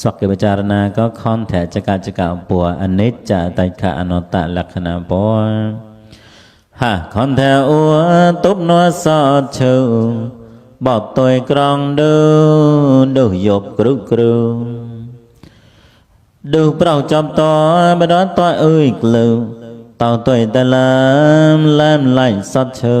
សក្កិវិចារណាក៏ខនធចកចកពោអនិច្ចតៃខអនតលក្ខណពោហខនធអួទុបនសតឈើបបតយក្រងដឺដឺយប់គ្រឹគ្រឹដឺប្រោចំតបដតអើយក្លឺតតយតឡាមឡាមឡាញ់សតឈើ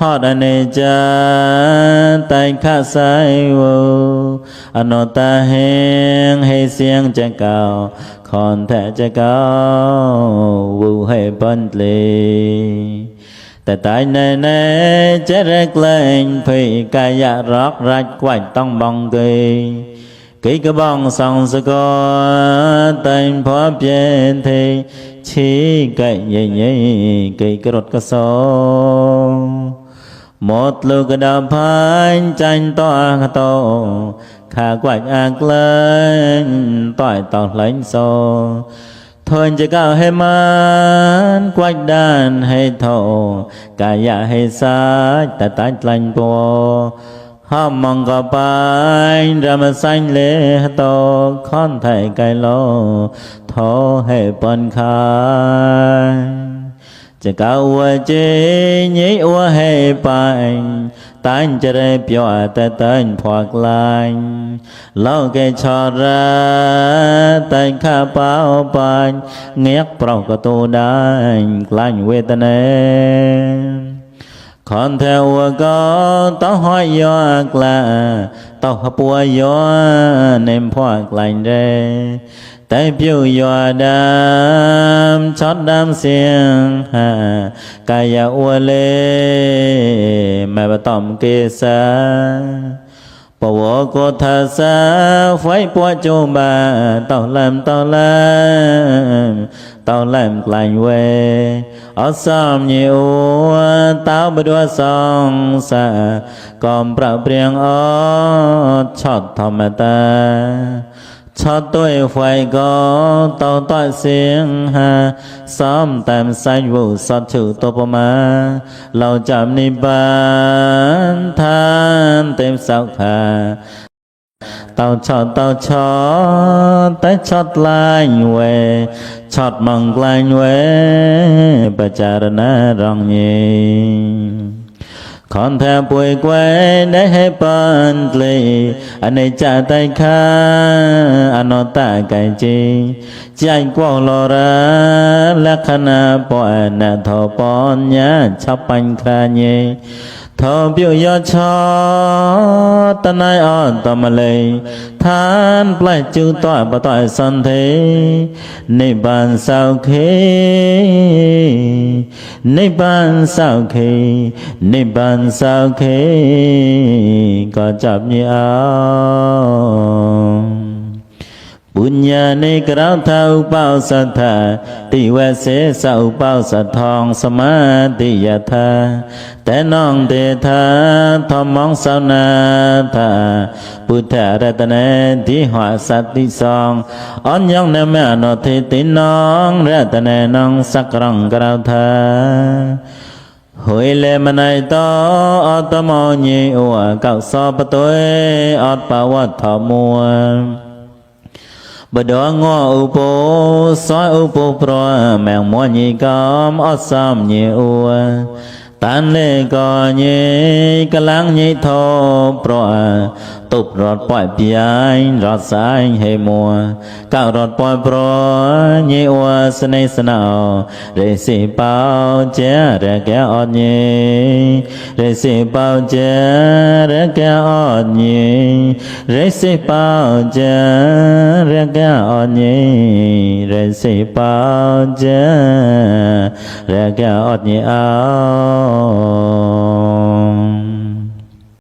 ฮอดอเนจาไตข้าสายวอโนตาเฮงให้เสียงจะเก่าคอนแทจะเก่าวูให้ปันเลแต่ตายในในจะเรกเลงพี่กายรักรักไว้ต้องบองเกยกิกบองสองสกอเต็มพอเพียนทีชี้ไก่ใหญ่ๆไก่กระดกระสอง หมดลูกดาพันจันต่อโตขาควักอักเลินต่อยต่อไหลโซทนจะก้าวให้มันควักด้านให้โทกายะให้สาแต่ตาจลันปวห้ามมองก็ไปรำมาสั่งเลโตค้อนไทยไกลโลทอให้ปนคาย ចកវជេញិវហេបាញ់តាញ់ចរេប្យោតតាញ់ផ្កឡាញ់លោកេឆរាតាញ់ខបោបាញ់ងាកប្រកតូដាញ់ខ្លាញ់វេទនេ คอนเทวก็ต้องห้อยยอกละต้องปัวยอเนมพ่อไกลเรแต่ผิวยอดำชอดดำเสียงฮากายอวเลมาบะตอมเกษา ปวโกทาสสะไฟปัวโจบาเต่าแหลมเต่าแหลมเต่าแหลมกลายเวอสามเยวเต่าบดวสองสะกอมประเพียงอ้อชอดธรรมตา chót tôi phải có tao tọa xiên ha xóm tam sai vụ sát chữ tô bò ma lâu chạm ni ban than tem sao khả tao chót tao chót tay chót lại quê chót mong lại quê bà cha ra na rong nhì ขอนแทบป่วยกวยได้ให้ปันเกลีอั นในจ่าไตาอนอตาไกจีใจกว้างลอระลักษณะปอนาทอปอนญาชับปันคราเยทอปิวยอชอตนายอ่อนตมเลยทานปลายจูต่อยปะต่อยสันเทในบ้านสาวเคนิพพานสาวเคนิพพานสาวเคก็จับเนี่เอา ปุญญาในกราวเท้าเป้าสัทธาติเวเสสาเป้าสัททองสมาติยาธาแต่น้องเตธาทอมมองสาวนาธาพุทธรัตนที่หัวสัตติสองอ่อนยองในแม่นอทิติน้องรัตนน้องสักรังกราวธาวัตถมวล បដងឧបោសោឧបោប្រមែងមញីកំអសំញីអ៊ូតានលេកោញីកលាំងញីធោប្រទុបរត់ប៉យពាយរត់សាញ់ហេមួកោរត់ប៉យប្រញេអវសនេសណោរេសិបោជារកែអត់ញេរេសិបោជារកែអត់ញេរេសិបោជារកែអត់ញេរេសិបោជារកែអត់ញេអោ